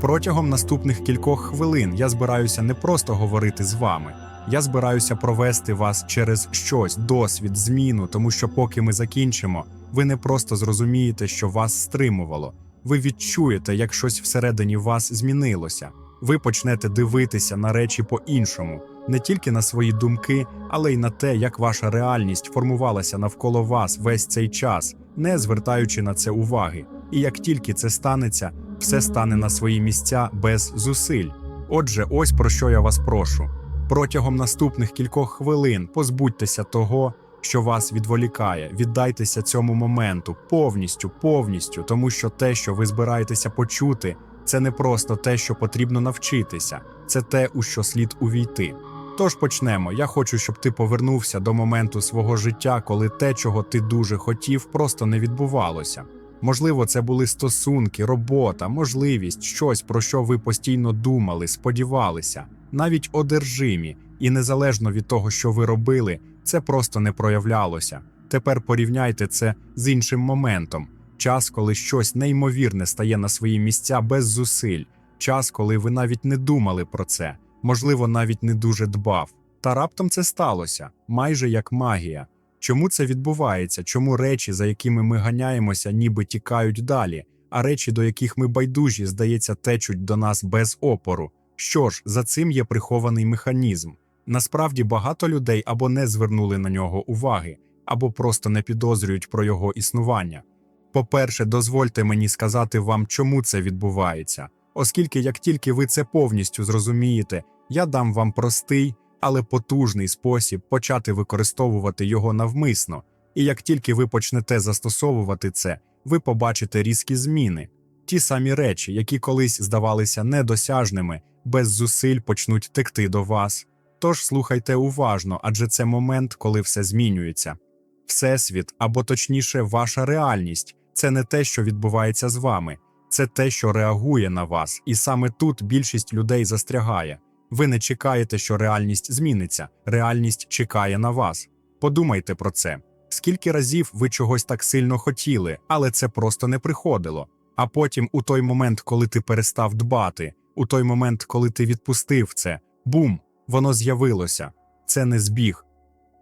Протягом наступних кількох хвилин я збираюся не просто говорити з вами. Я збираюся провести вас через щось, досвід, зміну, тому що поки ми закінчимо, ви не просто зрозумієте, що вас стримувало. Ви відчуєте, як щось всередині вас змінилося. Ви почнете дивитися на речі по-іншому, не тільки на свої думки, але й на те, як ваша реальність формувалася навколо вас весь цей час, не звертаючи на це уваги. І як тільки це станеться, все стане на свої місця без зусиль. Отже, ось про що я вас прошу. Протягом наступних кількох хвилин позбудьтеся того, що вас відволікає. Віддайтеся цьому моменту повністю, повністю, тому що те, що ви збираєтеся почути, це не просто те, що потрібно навчитися, це те, у що слід увійти. Тож почнемо. Я хочу, щоб ти повернувся до моменту свого життя, коли те, чого ти дуже хотів, просто не відбувалося. Можливо, це були стосунки, робота, можливість, щось, про що ви постійно думали, сподівалися, навіть одержимі, і незалежно від того, що ви робили, це просто не проявлялося. Тепер порівняйте це з іншим моментом. Час, коли щось неймовірне стає на свої місця без зусиль, час, коли ви навіть не думали про це, можливо, навіть не дуже дбав. Та раптом це сталося, майже як магія. Чому це відбувається? Чому речі, за якими ми ганяємося, ніби тікають далі, а речі, до яких ми байдужі, здається, течуть до нас без опору? Що ж, за цим є прихований механізм. Насправді багато людей або не звернули на нього уваги, або просто не підозрюють про його існування. По-перше, дозвольте мені сказати вам, чому це відбувається, оскільки як тільки ви це повністю зрозумієте, я дам вам простий, але потужний спосіб почати використовувати його навмисно, і як тільки ви почнете застосовувати це, ви побачите різкі зміни. Ті самі речі, які колись здавалися недосяжними, без зусиль почнуть текти до вас. Тож слухайте уважно, адже це момент, коли все змінюється. Всесвіт, або точніше, ваша реальність це не те, що відбувається з вами, це те, що реагує на вас, і саме тут більшість людей застрягає. Ви не чекаєте, що реальність зміниться, реальність чекає на вас. Подумайте про це. Скільки разів ви чогось так сильно хотіли, але це просто не приходило. А потім, у той момент, коли ти перестав дбати, у той момент, коли ти відпустив це, бум, воно з'явилося. Це не збіг.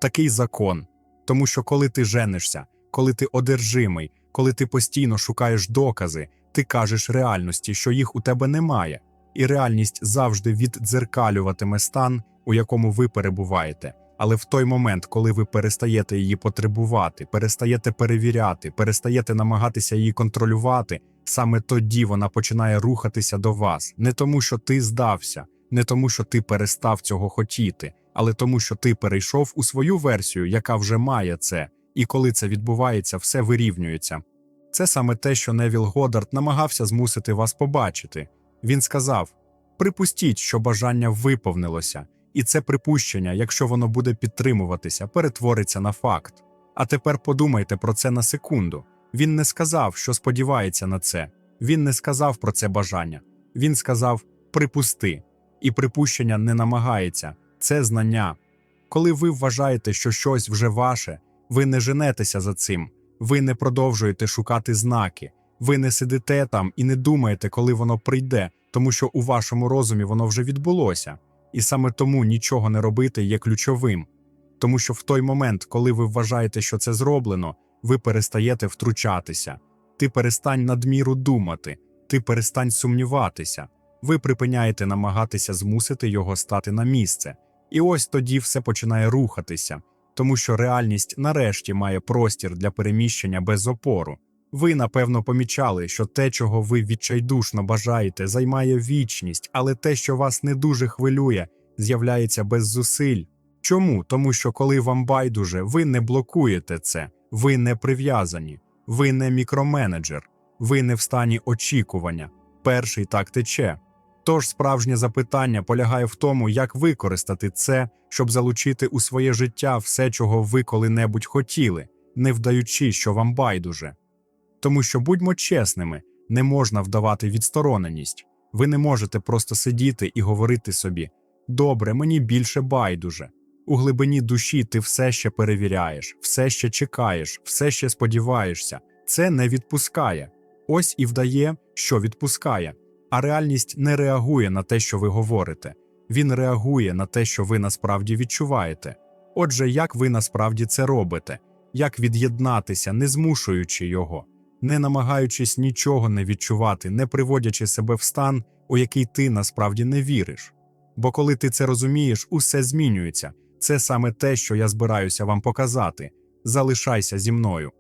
Такий закон. Тому що коли ти женишся, коли ти одержимий, коли ти постійно шукаєш докази, ти кажеш реальності, що їх у тебе немає, і реальність завжди віддзеркалюватиме стан, у якому ви перебуваєте. Але в той момент, коли ви перестаєте її потребувати, перестаєте перевіряти, перестаєте намагатися її контролювати, саме тоді вона починає рухатися до вас, не тому, що ти здався, не тому, що ти перестав цього хотіти, але тому, що ти перейшов у свою версію, яка вже має це, і коли це відбувається, все вирівнюється. Це саме те, що Невіл Годард намагався змусити вас побачити. Він сказав: припустіть, що бажання виповнилося, і це припущення, якщо воно буде підтримуватися, перетвориться на факт. А тепер подумайте про це на секунду. Він не сказав, що сподівається на це. Він не сказав про це бажання. Він сказав припусти, і припущення не намагається, це знання. Коли ви вважаєте, що щось вже ваше, ви не женетеся за цим, ви не продовжуєте шукати знаки, ви не сидите там і не думаєте, коли воно прийде, тому що у вашому розумі воно вже відбулося. І саме тому нічого не робити є ключовим. Тому що в той момент, коли ви вважаєте, що це зроблено, ви перестаєте втручатися, ти перестань надміру думати, ти перестань сумніватися, ви припиняєте намагатися змусити його стати на місце. І ось тоді все починає рухатися, тому що реальність нарешті має простір для переміщення без опору. Ви, напевно, помічали, що те, чого ви відчайдушно бажаєте, займає вічність, але те, що вас не дуже хвилює, з'являється без зусиль. Чому? Тому що коли вам байдуже, ви не блокуєте це, ви не прив'язані, ви не мікроменеджер, ви не в стані очікування. Перший так тече. Тож справжнє запитання полягає в тому, як використати це, щоб залучити у своє життя все, чого ви коли-небудь хотіли, не вдаючи, що вам байдуже. Тому що будьмо чесними, не можна вдавати відстороненість. Ви не можете просто сидіти і говорити собі: добре, мені більше байдуже. У глибині душі ти все ще перевіряєш, все ще чекаєш, все ще сподіваєшся. Це не відпускає. Ось і вдає, що відпускає. А реальність не реагує на те, що ви говорите. Він реагує на те, що ви насправді відчуваєте. Отже, як ви насправді це робите? Як від'єднатися, не змушуючи його, не намагаючись нічого не відчувати, не приводячи себе в стан, у який ти насправді не віриш. Бо коли ти це розумієш, усе змінюється. Це саме те, що я збираюся вам показати. Залишайся зі мною.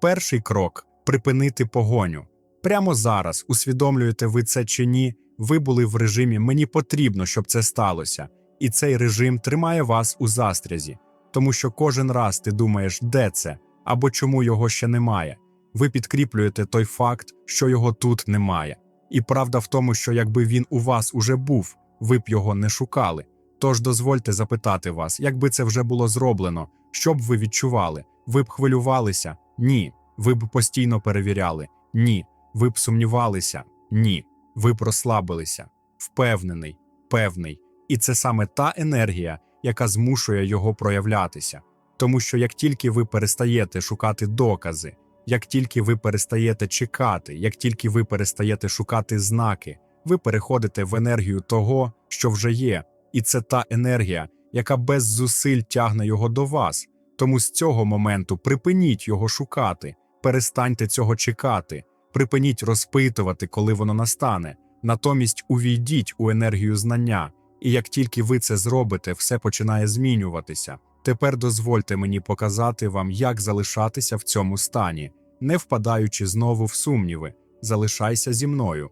Перший крок припинити погоню. Прямо зараз, усвідомлюєте ви це чи ні, ви були в режимі Мені потрібно, щоб це сталося. І цей режим тримає вас у застрязі, тому що кожен раз ти думаєш, де це або чому його ще немає. Ви підкріплюєте той факт, що його тут немає. І правда в тому, що якби він у вас уже був, ви б його не шукали. Тож дозвольте запитати вас, якби це вже було зроблено, що б ви відчували? Ви б хвилювалися? Ні. Ви б постійно перевіряли? Ні. Ви б сумнівалися? Ні. Ви б розслабилися. Впевнений, певний. І це саме та енергія, яка змушує його проявлятися. Тому що як тільки ви перестаєте шукати докази, як тільки ви перестаєте чекати, як тільки ви перестаєте шукати знаки, ви переходите в енергію того, що вже є, і це та енергія, яка без зусиль тягне його до вас. Тому з цього моменту припиніть його шукати, перестаньте цього чекати, припиніть розпитувати, коли воно настане. Натомість увійдіть у енергію знання, і як тільки ви це зробите, все починає змінюватися. Тепер дозвольте мені показати вам, як залишатися в цьому стані, не впадаючи знову в сумніви. Залишайся зі мною.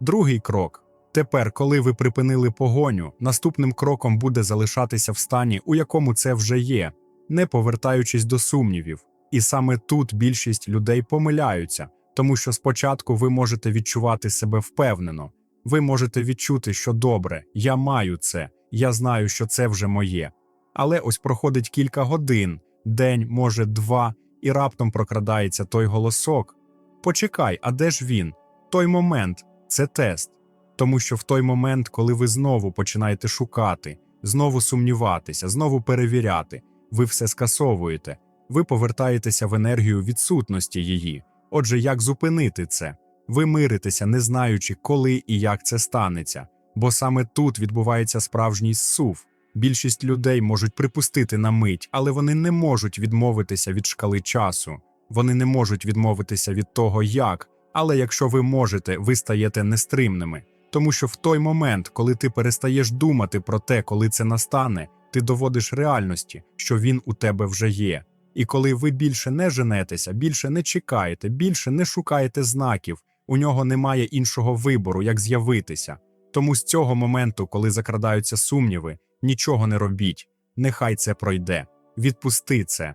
Другий крок. Тепер, коли ви припинили погоню, наступним кроком буде залишатися в стані, у якому це вже є, не повертаючись до сумнівів. І саме тут більшість людей помиляються, тому що спочатку ви можете відчувати себе впевнено, ви можете відчути, що добре, я маю це, я знаю, що це вже моє. Але ось проходить кілька годин, день, може, два, і раптом прокрадається той голосок. Почекай, а де ж він? Той момент це тест. Тому що в той момент, коли ви знову починаєте шукати, знову сумніватися, знову перевіряти, ви все скасовуєте, ви повертаєтеся в енергію відсутності її. Отже, як зупинити це? Ви миритеся, не знаючи, коли і як це станеться, бо саме тут відбувається справжній зсув. Більшість людей можуть припустити на мить, але вони не можуть відмовитися від шкали часу. Вони не можуть відмовитися від того, як. Але якщо ви можете, ви стаєте нестримними. Тому що в той момент, коли ти перестаєш думати про те, коли це настане, ти доводиш реальності, що він у тебе вже є. І коли ви більше не женетеся, більше не чекаєте, більше не шукаєте знаків, у нього немає іншого вибору, як з'явитися. Тому з цього моменту, коли закрадаються сумніви, нічого не робіть, нехай це пройде. Відпусти це.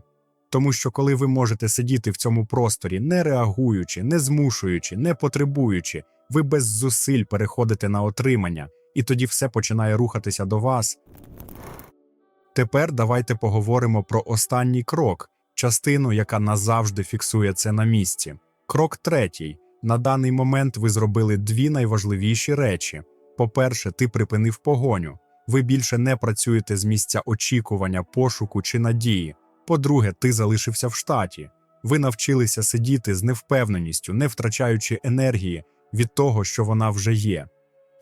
Тому що коли ви можете сидіти в цьому просторі, не реагуючи, не змушуючи, не потребуючи, ви без зусиль переходите на отримання, і тоді все починає рухатися до вас. Тепер давайте поговоримо про останній крок, частину, яка назавжди фіксує це на місці. Крок третій. На даний момент ви зробили дві найважливіші речі. По-перше, ти припинив погоню. Ви більше не працюєте з місця очікування, пошуку чи надії. По-друге, ти залишився в штаті. Ви навчилися сидіти з невпевненістю, не втрачаючи енергії від того, що вона вже є.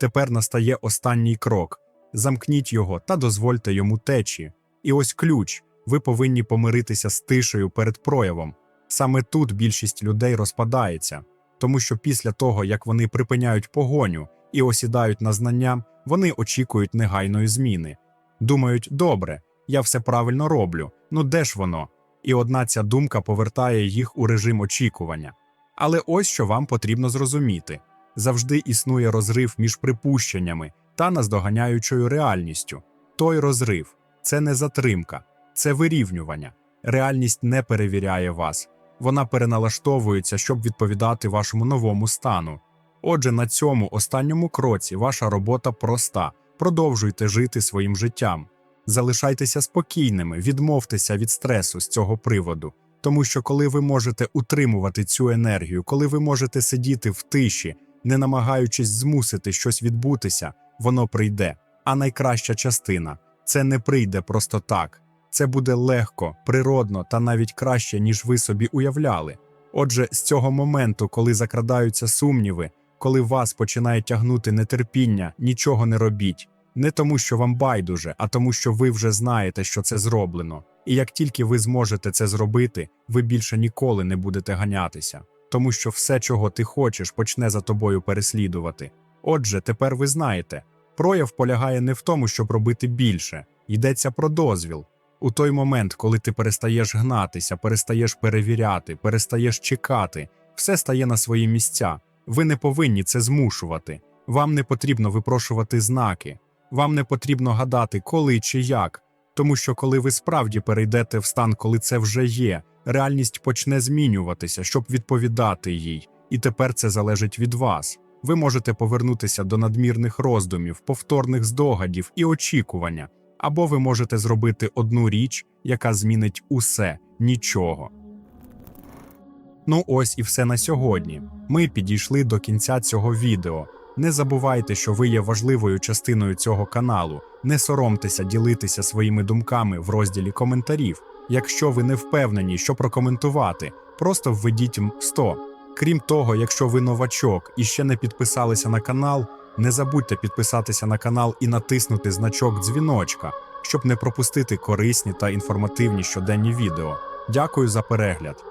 Тепер настає останній крок. Замкніть його та дозвольте йому течі. І ось ключ ви повинні помиритися з тишею перед проявом. Саме тут більшість людей розпадається, тому що після того, як вони припиняють погоню і осідають на знання, вони очікують негайної зміни. Думають, добре, я все правильно роблю, ну де ж воно? І одна ця думка повертає їх у режим очікування. Але ось що вам потрібно зрозуміти: завжди існує розрив між припущеннями та наздоганяючою реальністю. Той розрив це не затримка, це вирівнювання. Реальність не перевіряє вас, вона переналаштовується, щоб відповідати вашому новому стану. Отже, на цьому останньому кроці ваша робота проста. Продовжуйте жити своїм життям. Залишайтеся спокійними, відмовтеся від стресу з цього приводу. Тому що коли ви можете утримувати цю енергію, коли ви можете сидіти в тиші, не намагаючись змусити щось відбутися, воно прийде. А найкраща частина це не прийде просто так. Це буде легко, природно та навіть краще, ніж ви собі уявляли. Отже, з цього моменту, коли закрадаються сумніви, коли вас починає тягнути нетерпіння, нічого не робіть. Не тому, що вам байдуже, а тому, що ви вже знаєте, що це зроблено. І як тільки ви зможете це зробити, ви більше ніколи не будете ганятися, тому що все, чого ти хочеш, почне за тобою переслідувати. Отже, тепер ви знаєте, прояв полягає не в тому, щоб робити більше, йдеться про дозвіл. У той момент, коли ти перестаєш гнатися, перестаєш перевіряти, перестаєш чекати, все стає на свої місця. Ви не повинні це змушувати. Вам не потрібно випрошувати знаки, вам не потрібно гадати, коли чи як. Тому що коли ви справді перейдете в стан, коли це вже є, реальність почне змінюватися, щоб відповідати їй. І тепер це залежить від вас. Ви можете повернутися до надмірних роздумів, повторних здогадів і очікування, або ви можете зробити одну річ, яка змінить усе нічого. Ну ось і все на сьогодні. Ми підійшли до кінця цього відео. Не забувайте, що ви є важливою частиною цього каналу. Не соромтеся ділитися своїми думками в розділі коментарів. Якщо ви не впевнені, що прокоментувати, просто введіть М100. Крім того, якщо ви новачок і ще не підписалися на канал, не забудьте підписатися на канал і натиснути значок дзвіночка, щоб не пропустити корисні та інформативні щоденні відео. Дякую за перегляд.